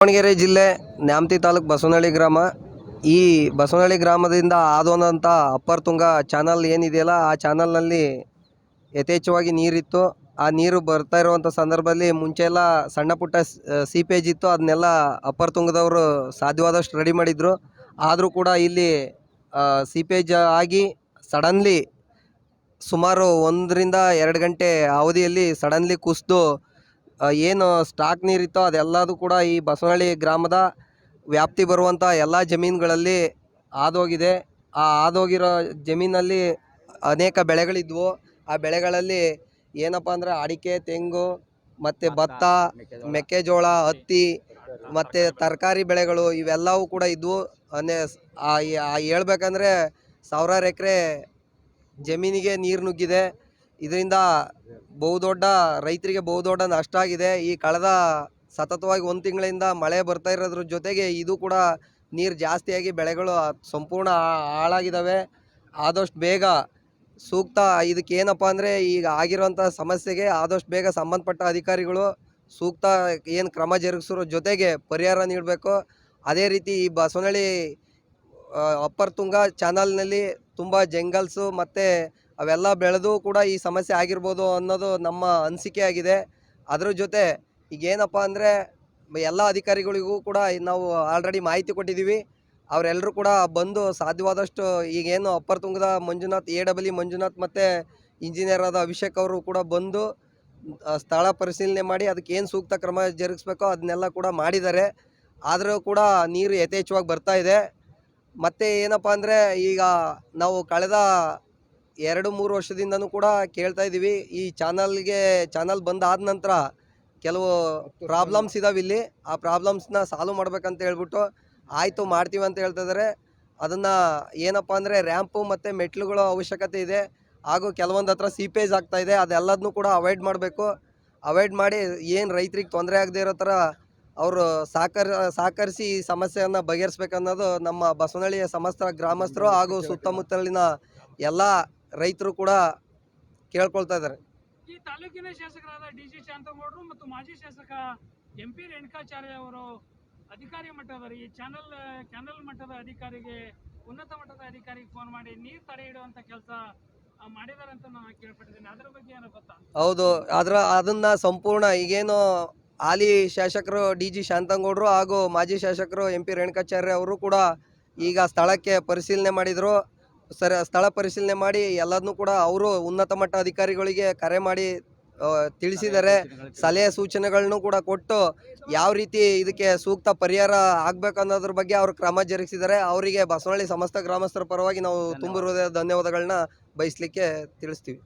ದಾವಣಗೆರೆ ಜಿಲ್ಲೆ ನ್ಯಾಮತಿ ತಾಲೂಕು ಬಸವನಹಳ್ಳಿ ಗ್ರಾಮ. ಈ ಬಸವನಹಳ್ಳಿ ಗ್ರಾಮದಿಂದ ಆದೋನಂಥ ಅಪ್ಪರ್ ತುಂಗ ಚಾನಲ್ ಏನಿದೆಯಲ್ಲ, ಆ ಚಾನಲ್ನಲ್ಲಿ ಯಥೇಚ್ಛವಾಗಿ ನೀರಿತ್ತು. ಆ ನೀರು ಬರ್ತಾ ಇರುವಂಥ ಸಂದರ್ಭದಲ್ಲಿ ಮುಂಚೆ ಎಲ್ಲ ಸಣ್ಣ ಪುಟ್ಟ ಸೀಪೇಜ್ ಇತ್ತು. ಅದನ್ನೆಲ್ಲ ಅಪ್ಪರ್ ತುಂಗದವರು ಸಾಧ್ಯವಾದಷ್ಟು ರೆಡಿ ಮಾಡಿದರು. ಆದರೂ ಕೂಡ ಇಲ್ಲಿ ಸೀಪೇಜ್ ಆಗಿ ಸಡನ್ಲಿ ಸುಮಾರು ಒಂದರಿಂದ ಎರಡು ಗಂಟೆ ಅವಧಿಯಲ್ಲಿ ಸಡನ್ಲಿ ಕುಸಿದು ಏನು ಸ್ಟಾಕ್ ನೀರಿತ್ತೋ ಅದೆಲ್ಲದೂ ಕೂಡ ಈ ಬಸವಳ್ಳಿ ಗ್ರಾಮದ ವ್ಯಾಪ್ತಿ ಬರುವಂಥ ಎಲ್ಲ ಜಮೀನುಗಳಲ್ಲಿ ಹಾದೋಗಿದೆ ಆ ಹಾದೋಗಿರೋ ಜಮೀನಲ್ಲಿ ಅನೇಕ ಬೆಳೆಗಳಿದ್ವು. ಆ ಬೆಳೆಗಳಲ್ಲಿ ಏನಪ್ಪ ಅಂದರೆ ಅಡಿಕೆ ತೆಂಗು ಮತ್ತು ಭತ್ತ ಮೆಕ್ಕೆಜೋಳ. ಹತ್ತಿ ಮತ್ತು ತರಕಾರಿ ಬೆಳೆಗಳು ಇವೆಲ್ಲವೂ ಕೂಡ ಇದ್ವು. ಅನೇ ಹೇಳ್ಬೇಕಂದ್ರೆ ಸಾವಿರಾರು ಎಕರೆ ಜಮೀನಿಗೆ ನೀರು ನುಗ್ಗಿದೆ. ಇದರಿಂದ ಬಹುದೊಡ್ಡ ರೈತರಿಗೆ ಬಹುದೊಡ್ಡ ನಷ್ಟ ಆಗಿದೆ. ಈ ಕಳೆದ ಸತತವಾಗಿ ಒಂದು ತಿಂಗಳಿಂದ ಮಳೆ ಬರ್ತಾ ಇರೋದ್ರ ಜೊತೆಗೆ ಇದು ಕೂಡ ನೀರು ಜಾಸ್ತಿಯಾಗಿ ಬೆಳೆಗಳು ಸಂಪೂರ್ಣ ಹಾಳಾಗಿದ್ದಾವೆ ಆದಷ್ಟು ಬೇಗ ಸೂಕ್ತ ಇದಕ್ಕೆ ಏನಪ್ಪ ಅಂದರೆ ಈಗ ಆಗಿರುವಂಥ ಸಮಸ್ಯೆಗೆ ಆದಷ್ಟು ಬೇಗ ಸಂಬಂಧಪಟ್ಟ ಅಧಿಕಾರಿಗಳು ಸೂಕ್ತ ಏನು ಕ್ರಮ ಜರುಗಿಸೋ ಜೊತೆಗೆ ಪರಿಹಾರ ನೀಡಬೇಕು. ಅದೇ ರೀತಿ ಈ ಬಸವನಹಳ್ಳಿ ಅಪ್ಪರ್ ತುಂಗ ಚಾನಲ್ನಲ್ಲಿ ತುಂಬ ಜಂಗಲ್ಸು ಮತ್ತು ಅವೆಲ್ಲ ಬೆಳೆದು ಕೂಡ ಈ ಸಮಸ್ಯೆ ಆಗಿರ್ಬೋದು ಅನ್ನೋದು ನಮ್ಮ ಅನಿಸಿಕೆ ಆಗಿದೆ. ಅದರ ಜೊತೆ ಈಗ ಏನಪ್ಪ ಅಂದರೆ ಎಲ್ಲ ಅಧಿಕಾರಿಗಳಿಗೂ ಕೂಡ ನಾವು ಆಲ್ರೆಡಿ ಮಾಹಿತಿ ಕೊಟ್ಟಿದ್ದೀವಿ. ಅವರೆಲ್ಲರೂ ಕೂಡ ಬಂದು ಸಾಧ್ಯವಾದಷ್ಟು ಈಗೇನು upper ತುಂಗದ Manjunath A double E Manjunath ಮತ್ತು ಇಂಜಿನಿಯರ್ ಆದ ಅಭಿಷೇಕ್ ಅವರು ಕೂಡ ಬಂದು ಸ್ಥಳ ಪರಿಶೀಲನೆ ಮಾಡಿ ಅದಕ್ಕೆ ಏನು ಸೂಕ್ತ ಕ್ರಮ ಜರುಗಿಸ್ಬೇಕೋ ಅದನ್ನೆಲ್ಲ ಕೂಡ ಮಾಡಿದ್ದಾರೆ. ಆದರೂ ಕೂಡ ನೀರು ಯಥೇಚ್ಛವಾಗಿ ಬರ್ತಾ ಇದೆ. ಮತ್ತು ಏನಪ್ಪ ಅಂದರೆ ಈಗ ನಾವು ಕಳೆದ ಎರಡು ಮೂರು ವರ್ಷದಿಂದನೂ ಕೂಡ ಕೇಳ್ತಾ ಇದ್ದೀವಿ. ಈ ಚಾನಲ್ಗೆ, ಚಾನಲ್ ಬಂದಾದ ನಂತರ ಕೆಲವು ಪ್ರಾಬ್ಲಮ್ಸ್ ಇದಾವೆ ಇಲ್ಲಿ ಆ ಪ್ರಾಬ್ಲಮ್ಸ್ನ ಸಾಲ್ವ್ ಮಾಡ್ಬೇಕಂತ ಹೇಳ್ಬಿಟ್ಟು ಆಯಿತು ಮಾಡ್ತೀವಿ ಅಂತ ಹೇಳ್ತಾ ಇದ್ದಾರೆ ಅದನ್ನು ಏನಪ್ಪ ಅಂದರೆ ರ್ಯಾಂಪು ಮತ್ತು ಮೆಟ್ಲುಗಳ ಅವಶ್ಯಕತೆ ಇದೆ. ಹಾಗೂ ಕೆಲವೊಂದು ಹತ್ರ ಸೀಪೇಜ್ ಆಗ್ತಾ ಇದೆ. ಅದೆಲ್ಲದನ್ನೂ ಕೂಡ ಅವಾಯ್ಡ್ ಮಾಡಬೇಕು. ಅವಾಯ್ಡ್ ಮಾಡಿ ಏನು ರೈತರಿಗೆ ತೊಂದರೆ ಆಗದೆ ಇರೋ ಥರ ಅವರು ಸಹಕರ ಸಹಕರಿಸಿ ಈ ಸಮಸ್ಯೆಯನ್ನು ಬಗೆಹರಿಸ್ಬೇಕನ್ನೋದು ನಮ್ಮ ಬಸವನಹಳ್ಳಿಯ ಸಮಸ್ತ ಗ್ರಾಮಸ್ಥರು ಹಾಗೂ ಸುತ್ತಮುತ್ತಲಿನ ಎಲ್ಲ ರೈತರು ಕೂಡ ಕೇಳ್ಕೊಳ್ತಾ ಇದ್ದಾರೆ. ಈ ತಾಲೂಕಿನ ಶಾಸಕರಾದ ಡಿ ಜಿ ಶಾಂತಗೌಡರು ಮತ್ತು ಮಾಜಿ ಶಾಸಕ ಎಂ ಪಿ ರೇಣುಕಾಚಾರ್ಯ ಅವರು ಅಧಿಕಾರಿ ಮಟ್ಟದ ಈ ಚಾನಲ್ ಚಾನಲ್ ಮಟ್ಟದ ಅಧಿಕಾರಿಗೆ ಉನ್ನತ ಮಟ್ಟದ ಅಧಿಕಾರಿಗೆ ಫೋನ್ ಮಾಡಿ ನೀರು ತಡೆ ಇಡುವಂತ ಕೆಲಸ ಮಾಡಿದ್ದಾರೆ ಅಂತ ನಾನು ಕೇಳ್ಪಟ್ಟಿದ್ದೀನಿ. ಅದರ ಬಗ್ಗೆ ಏನೋ ಗೊತ್ತಾ? ಹೌದು ಅದರ ಅದನ್ನ ಸಂಪೂರ್ಣ ಈಗೇನು ಹಾಲಿ ಶಾಸಕರು ಡಿ ಜಿ ಶಾಂತಂಗೌಡರು ಹಾಗೂ ಮಾಜಿ ಶಾಸಕರು ಎಂ ಪಿ ರೇಣುಕಾಚಾರ್ಯ ಅವರು ಕೂಡ ಈಗ ಸ್ಥಳಕ್ಕೆ ಪರಿಶೀಲನೆ ಮಾಡಿದರು. ಸರ ಸ್ಥಳ ಪರಿಶೀಲನೆ ಮಾಡಿ ಎಲ್ಲದನ್ನೂ ಕೂಡ ಅವರು ಉನ್ನತ ಮಟ್ಟ ಅಧಿಕಾರಿಗಳಿಗೆ ಕರೆ ಮಾಡಿ ತಿಳಿಸಿದರೆ ಸಲಹೆ ಸೂಚನೆಗಳನ್ನು ಕೂಡ ಕೊಟ್ಟು ಯಾವ ರೀತಿ ಇದಕ್ಕೆ ಸೂಕ್ತ ಪರಿಹಾರ ಆಗ್ಬೇಕು ಅನ್ನೋದ್ರ ಬಗ್ಗೆ ಅವರು ಕ್ರಮ ಜರುಗಿಸಿದರೆ ಅವರಿಗೆ ಬಸವಳ್ಳಿ ಸಮಸ್ತ ಗ್ರಾಮಸ್ಥರ ಪರವಾಗಿ ನಾವು ತುಂಬ ಹೃದಯದ ಧನ್ಯವಾದಗಳನ್ನ ಬಯಸಲಿಕ್ಕೆ ತಿಳಿಸ್ತೀವಿ.